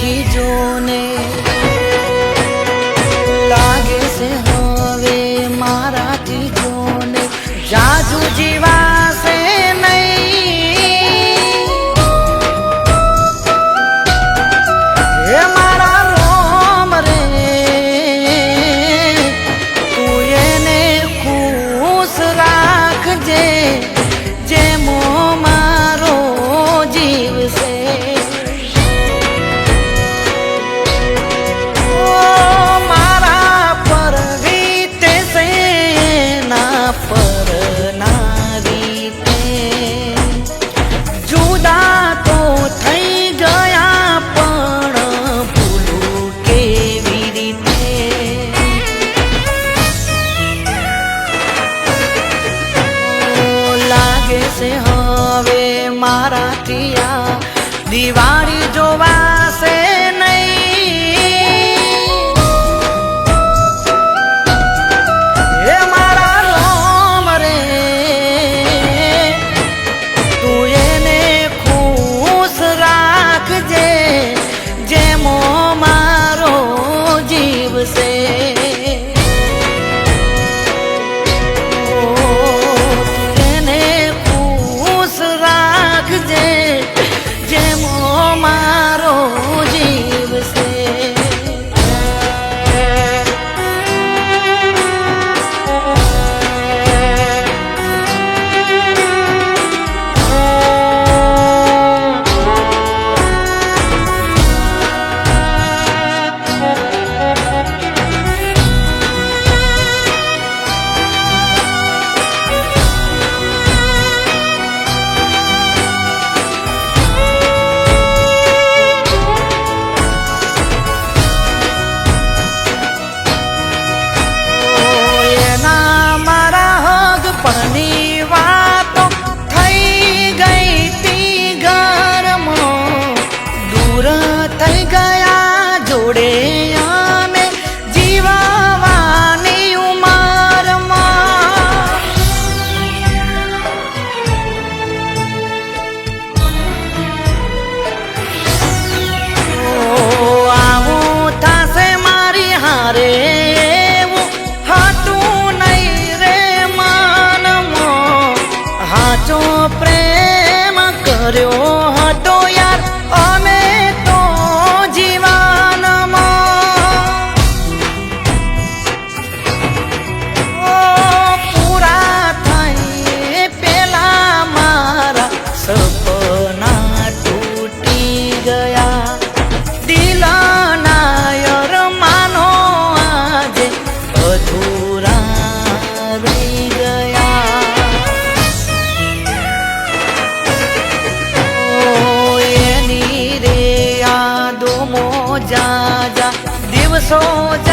ঠিজনে દિવાળી જોવા કર્યો હતો યાર અમે તો જીવનમાં. પૂરા થઈ પેલા મારા so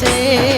છે.